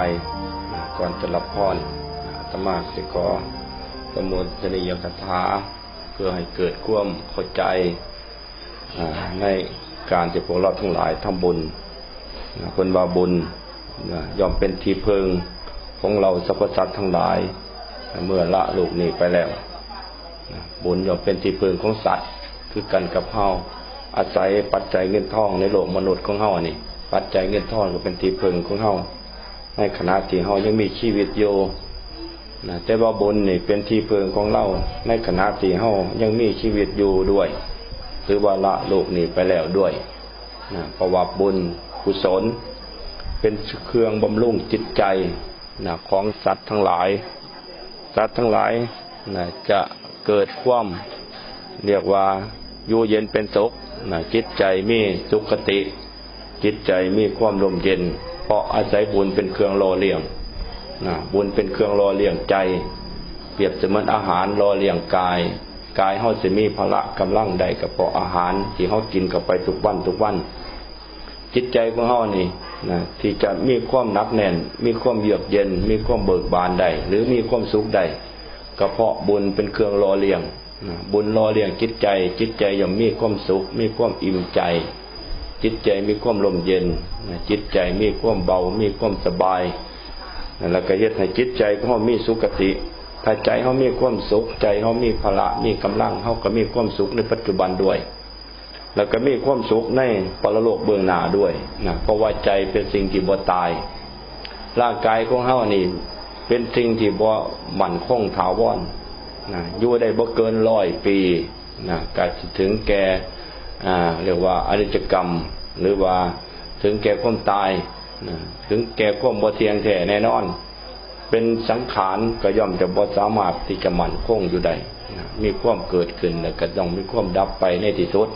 ไปก่อนจะรับพรอาตมาสิขอประมวลจนิยคาถาเพื่อให้เกิดความเข้าใจในการที่พวกเราทั้งหลายทำบุญคนว่าบุญยอมเป็นที่พึงของเราสรรพสัตว์ทั้งหลาย เมื่อละลูกนี้ไปแล้ว บุญยอมเป็นที่พึงของสัตว์ คือกันกับเฮาอาศัยปัจจัยเงินทองในโลกมนุษย์ของเฮานี่ ปัจจัยเงินทองก็เป็นที่พึงของเฮา ในขณะที่เฮายังมีชีวิตอยู่นะแต่ว่าบุญนี่เป็นที่เพึงของเราในขณะที่เฮายังมีชีวิตอยู่ด้วยหรือว่าละโลกนี้ไปแล้วด้วยนะเพระว่าบุญกุศล เป็นเครื่องบำรุงจิตใจนะของสัตว์ทั้งหลาย สัตว์ทั้งหลายนะจะเกิดความเรียกว่าอยู่เย็นเป็นสุขนะจิตใจมีสุขติ จิตใจมีความลมเย็น เพราะอาศัยบุญเป็นเครื่องรอเลี้ยงนะบุญเป็นเครื่องรอเลี้ยงใจ เปรียบเสมือนอาหารรอเลี้ยงกาย กายเฮาสิมีพละกำลังใดกับเพราะอาหารที่เฮากินกับไปทุกวันทุกวัน จิตใจของเฮานี่นะที่จะมีความนักแน่น มีความเยือกเย็น มีความเบิกบานใดหรือมีความสุขใดก็เพราะบุญเป็นเครื่องรอเลี้ยงบุญรอเลี้ยงจิตใจ จิตใจย่อมมีความสุข มีความอิ่มใจ จิตใจมีความลมเย็น จิตใจมีความเบา มีความสบายแล้วก็เฮ็ดให้จิตใจของเฮามีสุขติ ถ้าใจเขามีความสุข ใจเขามีพละ มีกำลังเขาก็มีความสุขในปัจจุบันด้วย แล้วก็มีความสุขในปรโลกเบื้องหน้าด้วยนะเพราะว่าใจเป็นสิ่งที่บ่ตาย ร่างกายของเฮานี่ เป็นสิ่งที่บ่หมั่นคงถาวรนะอยู่ได้บ่เกินร้อยปีนะก็ถึงแก่อ่าเรียกว่าอนิจกรรม หรือว่าถึงแก่ความตายถึงแก่ความบ่เทียงแท้แน่นอน เป็นสังขารก็ย่อมจะบ่สามารถที่จะมั่นคงอยู่ได้มีความเกิดขึ้นแล้วก็ต้องมีความดับไปในที่สุด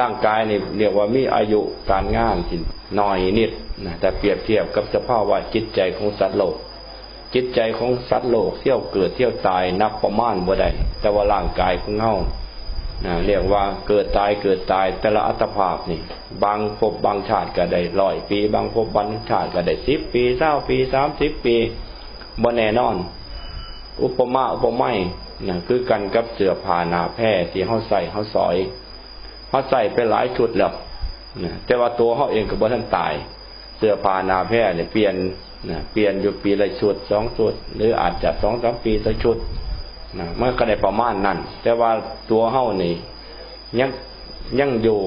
ร่างกายนี่เรียกว่ามีอายุการงานที่น้อยนิดนะแต่เปรียบเทียบกับสภาพว่าจิตใจของสัตว์โลก จิตใจของสัตว์โลกเที่ยวเกิดเที่ยวตายนับประมาณบ่ได้แต่ว่าร่างกายของเฮา เรียกว่าเกิดตายเกิดตายแต่ละอัตภาพนี่ บางภพบางชาติก็ได้ร้อยปี บางภพบางชาติก็ได้สิบปีเศร้าปีสามสิบปีบ่แน่นอน อุปมาอุปไมยนะคือกันกับเสื้อผ้าหนาแพร่ที่เขาใส่เขาสอยเขาใส่ไปหลายชุดแล้วแต่ว่าตัวเขาเองก็บ่ทันตาย เสื้อผ้าหนาแพร่เนี่ยเปลี่ยนนะเปลี่ยนอยู่ปีละชุดสองชุด หรืออาจจะสองสามปีละชุด นะมันก็ได้ประมาณนั้นแต่ว่าตัวเฮานี่ยังยังอยู่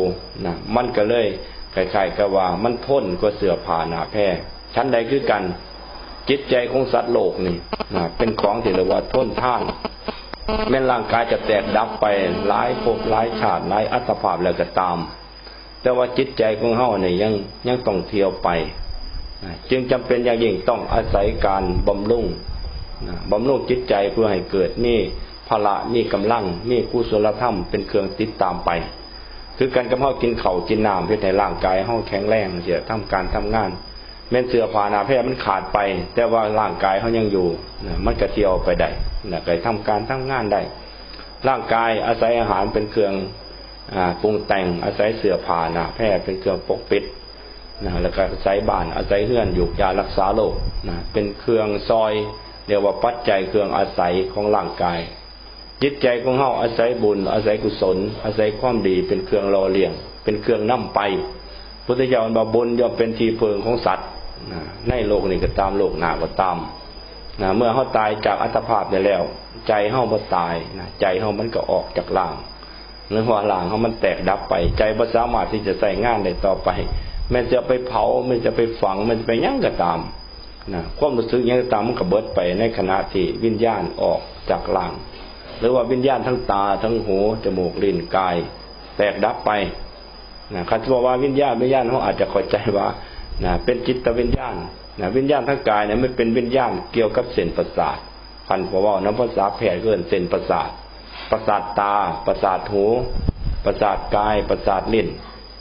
นะมันก็เลยคล้ายๆกับว่ามันทนกว่าเสือผ่าหนาแพร่ชั้นใดคือกัน จิตใจของสัตว์โลกนี่นะเป็นของที่เรียกว่าทนท่านแม้ร่างกายจะแตกดับไปหลายภพหลายชาติหลายอัตภาพแล้วก็ตาม แต่ว่าจิตใจของเฮาเนี่ยยังยังต้องเที่ยวไป จึงจำเป็นอย่างยิ่งต้องอาศัยการบำรุง บำรุงจิตใจเพื่อให้เกิดมีพละมีกำลังมีกุศลธรรมเป็นเครื่องติดตามไป คือการกำเฮากินเข่ากินน้ำเพื่อให้ร่างกายเฮาแข็งแรงเสียทำการทำงาน แม้นเสื้อผ้าหนาแพร่มันขาดไป แต่ว่าร่างกายเขายังอยู่มันกระเที่ยวไปได้นะก็ทำการทำงานได้ ร่างกายอาศัยอาหารเป็นเครื่องปรุงแต่งอาศัยเสื้อผ้าหนาแพร่เป็นเครื่องปกปิดนะแล้วก็อาศัยบ้านอาศัยเฮือนอยู่ยารักษาโรคนะเป็นเครื่องซอย เรียกว่าปัจจัยเครื่องอาศัยของร่างกาย จิตใจของเฮาอาศัยบุญ อาศัยกุศล อาศัยความดีเป็นเครื่องรอเลี้ยง เป็นเครื่องนำไปพุทธเจ้าบอกบุญย่อมเป็นที่เพิงของสัตว์ในโลกนี้ก็ตามโลกหน้าก็ตามนะเมื่อเขาตายจากอัตภาพไปแล้ว ใจเฮาบ่ตายนะใจเฮามันก็ออกจากล่างเนื่องว่าล่างเฮามันแตกดับไป ใจบ่สามารถที่จะใส่งานได้ต่อไปมันจะไปเผามันจะไปฝังมันจะไปยั่งก็ตาม นะความรู้สึกยังตามมันก็เบิดไปในขณะที่วิญญาณออกจากล่างหรือว่าวิญญาณทั้งตาทั้งหูจมูกลิ้นกาย แตกดับไปนะคันบอกว่าวิญญาณวิญญาณเขาอาจจะเข้าใจว่านะเป็นจิตวิญญาณนะวิญญาณทั้งกายเนี่ยไม่เป็นวิญญาณเกี่ยวกับเส้นประสาทพันพว่าน้ำภาษาแผลเกินเส้นประสาท ประสาทตา ประสาทหู ประสาทกาย ประสาทลิ้น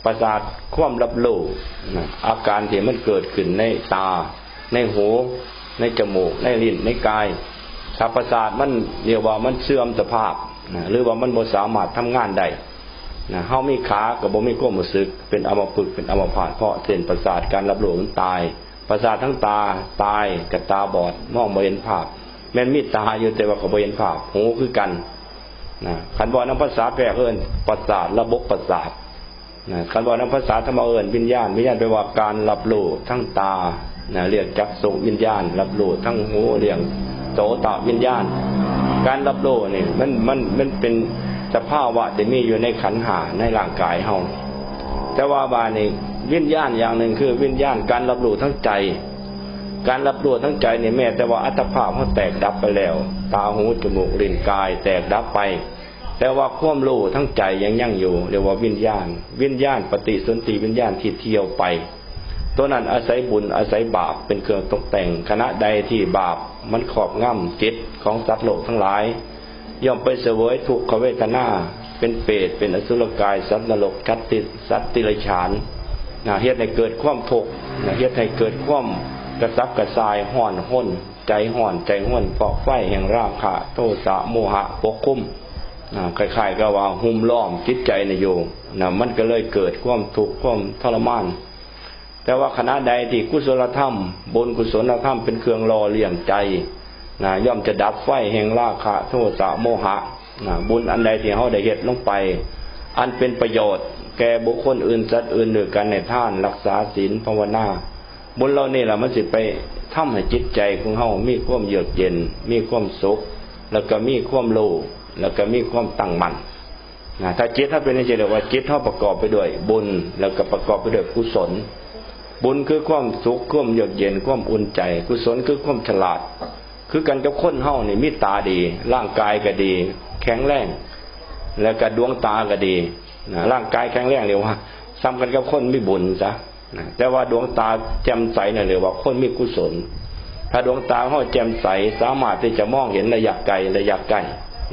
ประสาทความรับรู้อาการที่มันเกิดขึ้นในตา ในหู ในจมูก ในลิ้นในกายถ้าประสาทมันเรียกว่ามันเสื่อมสภาพนะหรือว่ามันบ่สามารถทำงานได้นะเฮามีขากับบ่มีก้มรู้สึก เป็นอมพึกเป็นอมพาตเพราะเส้นประสาทการรับรู้มันตาย ประสาททั้งตาตายกับตาบอดมองบ่เห็นภาพ แม่นมีตาอยู่แต่ว่าเขาบ่เห็นภาพหูคือกันนะคันบอกน้ำภาษาแปลเอิญประสาทระบบประสาทนะคันบอกน้ำภาษาธรรมเอิญวิญญาณวิญญาณแปลว่าการรับรู้ทั้งตา นะเรียกจักสุวิญญาณ รับรู้ทั้งหูเรียกโสตวิญญาณ การรับรู้นี่มันมันมันเป็นสภาวะที่มีอยู่ในขันหาในร่างกายเฮาแต่ว่าบานี่วิญญาณอย่างหนึ่งคือวิญญาณการรับรู้ทั้งใจ การรับรู้ทั้งใจเนี่ยแม้แต่ว่าอัตภาพมันแตกดับไปแล้ว ตาหูจมูกลิ้นกาย แตกดับไป แต่ว่าความรู้ทั้งใจยังยั่งอยู่เรียกว่าวิญญาณ วิญญาณปฏิสนธิวิญญาณที่เที่ยวไป ตัวนั้นอาศัยบุญอาศัยบาปเป็นเครื่องตกแต่งคณะใดที่บาปมันขอบง่ำจิตของสัตว์โลกทั้งหลาย ย่อมไปเสวยทุกขเวทนาเป็นเปรตเป็นอสุรกายสัตว์นรกชัดติสัตว์ติรฉานนะเฮ็ดให้เกิดความทุกข์นะเฮ็ดให้เกิดความกระซับกระซายห่อนห้น ใจห่อนใจห้นเพราะไฟแห่งราคะโทสะโมหะปกคลุมนะคล้ายๆกับว่าหุ้มล้อมจิตใจในโยมนะมันก็เลยเกิดความทุกข์ความทรมาน แต่ว่าคณะใดที่กุศลธรรมบุญกุศลธรรมเป็นเครื่องรอเลี้ยงใจนะย่อมจะดับไฟแห่งราคะโทสะโมหะนะบุญอันใดที่เขาได้เฮ็ดลงไป อันเป็นประโยชน์ แก่บุคคลอื่นสัตว์อื่นหรือกันในท่านรักษาศีลภาวนาบุญเราเนี่แหละมันสิไปทำให้จิตใจของเฮามีความเยือกเย็น มีความสุข แล้วก็มีความรู้แล้วก็มีความตั้งมั่นนะถ้าจิตถ้าเป็นในใจเรียกว่าจิตเฮาประกอบไปด้วยบุญแล้วก็ประกอบไปด้วยกุศล บุญคือความสุขความเยือกเย็นความอุ่นใจ กุศลคือความฉลาด คือกันกับคนเฮานี่มีตาดี ร่างกายก็ดี แข็งแรง แล้วก็ดวงตาก็ดีนะร่างกายแข็งแรงเรียกว่าซ้ำกันกับคนมีบุญซะนะแต่ว่าดวงตาแจ่มใสเนี่ยเรียกว่าคนมีกุศล ถ้าดวงตาเขาแจ่มใสสามารถที่จะมองเห็นระยะไกลระยะใกล้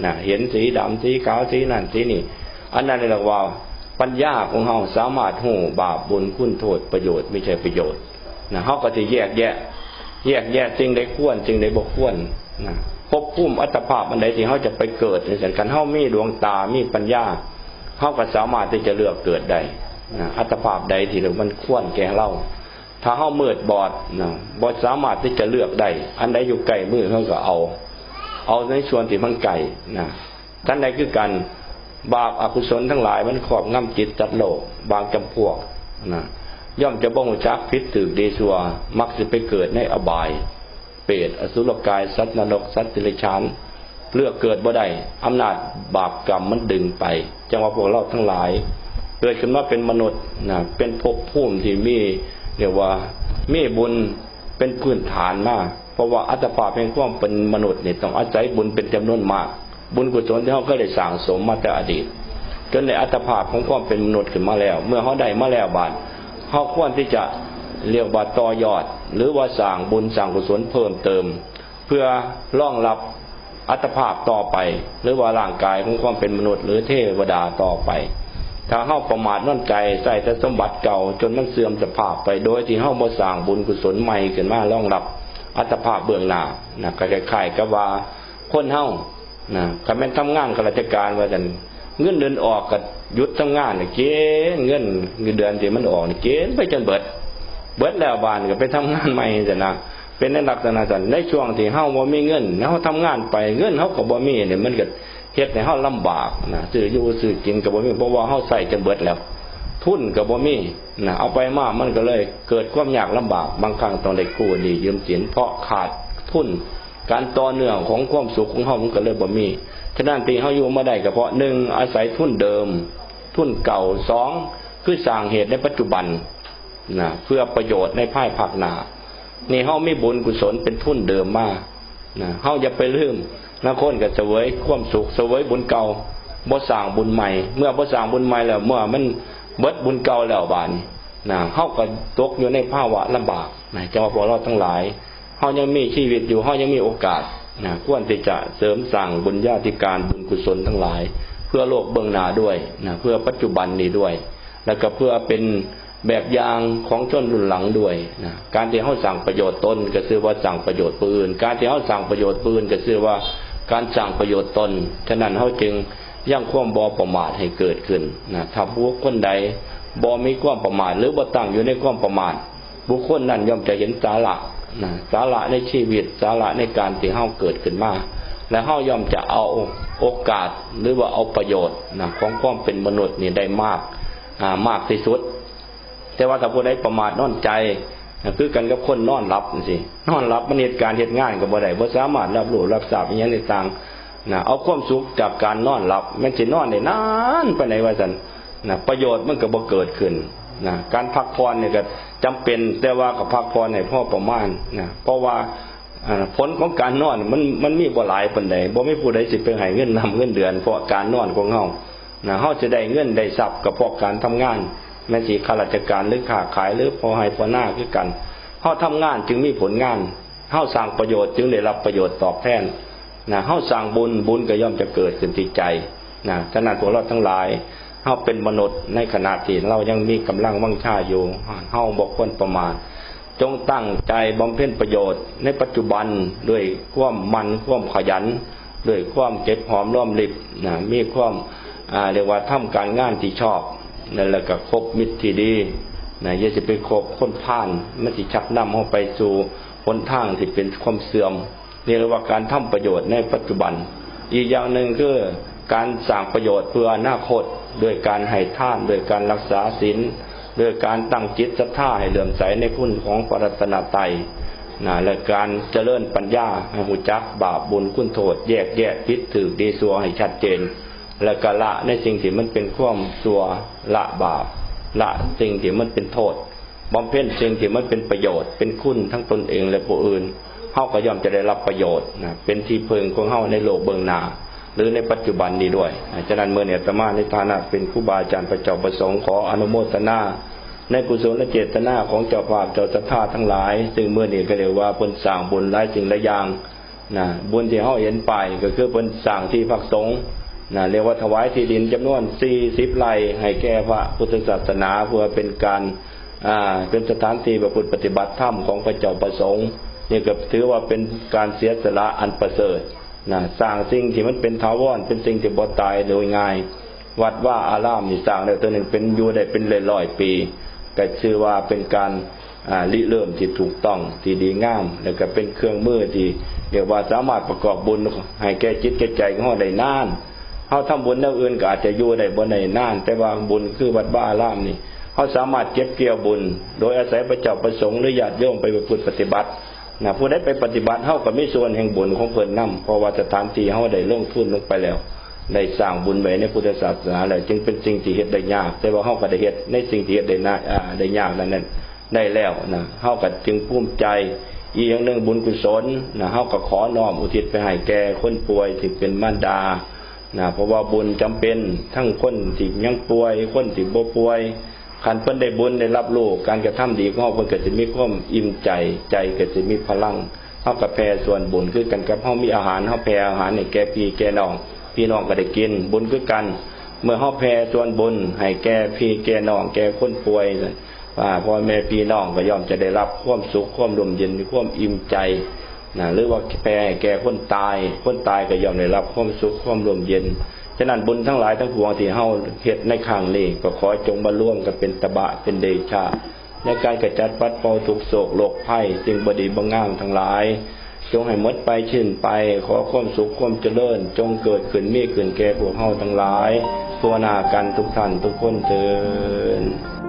นะเห็นสีดำสีขาวสีนั่นสีนี่ อันนั้นเรียกว่า ปัญญาของเขาสามารถหูบาปบุญคุณโทษประโยชน์ไม่ใช่ประโยชน์นะเขาก็จะแยกแยะ แยกแยะสิ่งใดควรสิ่งใดบ่ควรนะพบพุ่มอัตภาพอันใดที่เขาจะไปเกิดในสันกันเขามีดวงตามีปัญญาเขาก็สามารถที่จะเลือกเกิดได้นะอัตภาพใดที่มันควรแก่เราถ้าเขาเมืดบอดนะบอดสามารถที่จะเลือกได้อันใดอยู่ไกลมือเขาก็เอา เอาในส่วนที่มันไกลนะท่านใดคือกัน บาปอกุศลทั้งหลายมันครอบงำจิตจัดโลก บางจำพวกนะย่อมจะบ่งจักพิษถือดีสัวมักจะไปเกิดในอบาย เปรตอสุรกาย สัตว์นรก สัตว์ติรชานเลือกเกิดบ่ได้อำนาจบาปกรรมมันดึงไป จังว่าพวกเราทั้งหลาย เกิดขึ้นมาเป็นมนุษย์นะเป็นภพภูมิที่มีเรียกว่ามีบุญเป็นพื้นฐานมาก เพราะว่าอัตภาพแห่งความเป็นมนุษย์เนี่ยต้องอาศัยบุญเป็นจำนวนมาก บุญกุศลที่เขาก็ได้สั่งสมมาแต่อดีต จนในอัตภาพของความเป็นมนุษย์ขึ้นมาแล้ว เมื่อเขาได้มาแล้วบาดเขาควรที่จะเรียกว่าต่อยอด หรือว่าสั่งบุญสั่งกุศลเพิ่มเติม เพื่อรองรับอัตภาพต่อไป หรือว่าร่างกายของความเป็นมนุษย์ หรือเทวดาต่อไป ถ้าเข้าประมาทนั่นใจใส่แต่สมบัติเก่าจนมันเสื่อมสภาพไปโดยที่เข้ามาสร้างบุญกุศลใหม่ขึ้นมารองรับอัตภาพเบื้องหน้านะก็คล้ายๆกับว่าคนเฮา นะคำเป็นทำงานข้าราชการว่าจันเงินเดือนออกกับยุดทำงานเนี่ยเกณฑ์เงินเงินเดือนที่มันออกเนี่ยเกณฑ์ไปจนเบิด เบิดแล้วบานก็ไปทำงานใหม่จะนะเป็นในลักษณะสันในช่วงที่เฮาบ่มีเงินเฮาทำงานไปเงินเฮาก็บ่มีเนี่ยมันก็เฮ็ดให้เฮาลำบากนะซื้ออยู่ซื้อกินก็บ่มีเพราะว่าเฮาใส่จนเบิดแล้วทุนก็บ่มีนะเอาไปมากมันก็เลย เกิดความยากลำบากบางครั้งต้องได้กู้หนี้ยืมสินเพราะขาดทุน การต่อเนื่องของความสุขของเฮามันก็เลยบ่มี ฉะนั้นทีเฮาอยู่มาได้ก็เพราะหนึ่งอาศัยทุนเดิม ทุนเก่าสองคือสร้างเหตุในปัจจุบันนะเพื่อประโยชน์ในภายภาคหน้านี่เฮาไมีบุญกุศลเป็นทุนเดิมมากนะเฮาอย่าไปลืมนะคนก็เสวยความสุขเสวยบุญเก่าบ่สร้างบุญใหม่ เมื่อบ่สร้างบุญใหม่แล้ว เมื่อมันเบิดบุญเก่าแล้วบานนะเฮาก็ตกอยู่ในภาวะลำบากนะจังว่าพวกเราทั้งหลาย เฮายังมีชีวิตอยู่เฮายังมีโอกาสนะควรที่จะเสริมสร้างบุญญาธิการบุญกุศลทั้งหลาย เพื่อโลกเบื้องหน้าด้วยนะเพื่อปัจจุบันนี้ด้วย แล้วก็เพื่อเป็นแบบอย่างของชนรุ่นหลังด้วยนะการที่เขาสั่งประโยชน์ตนก็คือว่าสั่งประโยชน์ปืนการที่เขาสั่งประโยชน์ปืนก็คือว่าการสั่งประโยชน์ตนฉะนั้นเขาจึงย่างความบอประมาทให้เกิดขึ้นนะถ้าพวกคนใดบอมีความประมาทหรือบ่ตั้งอยู่ในความประมาทบุคคลนั้นย่อมจะเห็นสาระ นะสาระในชีวิตสาระในการที่เฮาเกิดขึ้นมา และเฮาย่อมจะเอาโอกาสหรือว่าเอาประโยชน์นะของความเป็นมนุษย์นี่ได้มากอ่ามากที่สุด แต่ว่าถ้าผู้ใดประมาทนอนใจคือกันกับคนนอนหลับสินอนหลับมันเหตุการณ์เหตุงานก็บ่ได้บ่สามารถรับรู้รับทราบอย่างในต่างนะเอาความสุขจากการนอนหลับมันสินอนได้นานไปไหนว่าซั่นนะประโยชน์มันก็บ่เกิดขึ้นนะการพักผ่อนเนี่ยก็ จำเป็นแต่ว่ากับพักผ่อนให้พ่อประมาณนะเพราะว่าผลของการนอนมันมันมีบ่หลายปานใดบ่ไม่ผู้ใดสิไปให้เงินนำเงินเดือนเพราะการนอนของเฮานะเฮาจะได้เงินได้ทรัพย์กับเพราะการทำงานแม้สิข้าราชการหรือค้าขายหรือพอให้พอหน้าคือกันเฮาทำงานจึงมีผลงานเฮาสร้างประโยชน์จึงได้รับประโยชน์ตอบแทนนะเฮาสร้างบุญบุญก็ย่อมจะเกิดขึ้นที่ใจนะฉะนั้นพวกเราทั้งหลาย เฮาเป็นมนุษย์ในขณะที่เรายังมีกำลังวังชาอยู่เฮาบอกควรประมาทจงตั้งใจบำเพ็ญประโยชน์ในปัจจุบันด้วยความมันความขยันด้วยความเก็บหอมร่อมริบนะมีความเรียกว่าทำการงานที่ชอบนั่นแหละก็คบมิตรที่ดีนะอย่าจะไปคบคนผ่านมันจะชักนำเข้าไปสู่หนทางที่เป็นความเสื่อมนี่เรียกว่าการทำประโยชน์ในปัจจุบัน อีกอย่างหนึ่งคือการสร้างประโยชน์เพื่ออนาคต ด้วยการให้ท่านด้วยการรักษาศีลด้วยการตั้งจิตศรัทธาให้เลื่อมใสในคุณของปรัตนาไตนะและการเจริญปัญญาให้หูจักบาปบุญคุณโทษ แยกแยะพิษถือดีสัวให้ชัดเจน และกะละในสิ่งที่มันเป็นความสัวละบาป ละสิ่งที่มันเป็นโทษบำเพ็ญสิ่งที่มันเป็นประโยชน์เป็นคุณทั้งตนเองและผู้อื่นเฮาก็ย่อมจะได้รับประโยชน์นะเป็นที่พึงของเฮาในโลกเบื้องหน้า หรือในปัจจุบันนี้ด้วยฉะนั้นเมื่อเนี่ยตมาในฐานะเป็นครูบาอาจารย์ประจ้าประสงค์ขออนุโมทนาในกุศลและเจตนาของเจ้าภาพเจ้าสัทธาทั้งหลาย ซึ่งเมื่อนี้ก็เรียกว่าเป็นสร้างบุญหลายสิ่งหลายอย่างนะบุญที่เฮาเห็นไปก็คือเป็นสร้างที่พักสงฆ์นะเรียกว่าถวายที่ดินจำนวนสี่สิบไร่ให้แก่พระพุทธศาสนาเพื่อเป็นการอ่าเป็นสถานที่ประพฤติปฏิบัติธรรมของพระเจ้าประสงค์นี่ก็ถือว่าเป็นการเสียสละอันประเสริฐ นะสร้างสิ่งที่มันเป็นทาวรเป็นสิ่งที่บ่ตายโดยง่าย วัดว่าอารามนี่สร้างแล้ตัวหนึ่งเป็นอยู่ได้เป็นร้อยปีก็ชื่อว่าเป็นการริเริ่มที่ถูกต้องที่ดีงาม แล้วก็เป็นเครื่องมือที่เรียกว่าสามารถประกอบบุญให้แก่จิตแก่ใจของเราได้นานเขาทำบุญแนวอื่นก็อาจจะอยู่ได้บ่ได้นาน แต่ว่าบุญคือวัดบ้าอารามนี่เขาสามารถเก็บเกี่ยวบุญ โดยอาศัยพระเจ้าประสงค์หรือญาติโยมไปประพฤติปฏิบัติ นะผู้ใดไปปฏิบัติเท่ากับมีส่วนแห่งบุญของเพิ่นนำเพราะว่าสถานที่เฮาได้ลงทุนลงไปแล้วได้สร้างบุญไว้ในพุทธศาสนาแล้วจึงเป็นสิ่งที่เฮ็ดได้ยาก แต่ว่าเฮาก็ได้เฮ็ดในสิ่งที่เฮ็ดได้น่าได้ยากนั้นนั้นได้แล้วนะเฮาก็จึงภูมิใจอีกอย่างหนึ่งบุญกุศลนะเฮาก็ขอน้อมอุทิศไปให้แก่คนป่วยที่เป็นมารดานะเพราะว่าบุญจำเป็นทั้งคนที่ยังป่วยคนที่บ่ป่วย ขันเพิ่นได้บุญได้รับรู้การกระทำดีของเฮาเพิ่นก็สิมีความอิ่มใจใจก็สิมีพลังเฮาก็แผ่ส่วนบุญคือกันกับเฮามีอาหารเฮาแผ่อาหารให้แก่พี่แก่น้อง พี่น้องก็ได้กิน บุญคือกัน เมื่อเฮาแผ่ส่วนบุญให้แก่พี่แก่น้องแก่คนป่วยว่าพ่อแม่พี่น้องก็ย่อมจะได้รับความสุขความร่มเย็นความอิ่มใจนะหรือว่าแผ่แก่คนตาย คนตายก็ย่อมได้รับความสุขความร่มเย็น ฉะนั้นบุญทั้งหลายทั้งปวงที่เฮาเฮ็ดในข้างนี้ก็ขอจงมาร่วมกับเป็นตบะเป็นเดชาในการกระจัดปัดเป่าทุกโศกโรคภัยจึงบดีบงงามทั้งหลาย จงให้มดไปชื่นไป ขอความสุขความเจริญ จงเกิดขึ้นมีขึ้นแก่พวกเฮาทั้งหลายตัวนากันทุกท่านทุกคนเถิด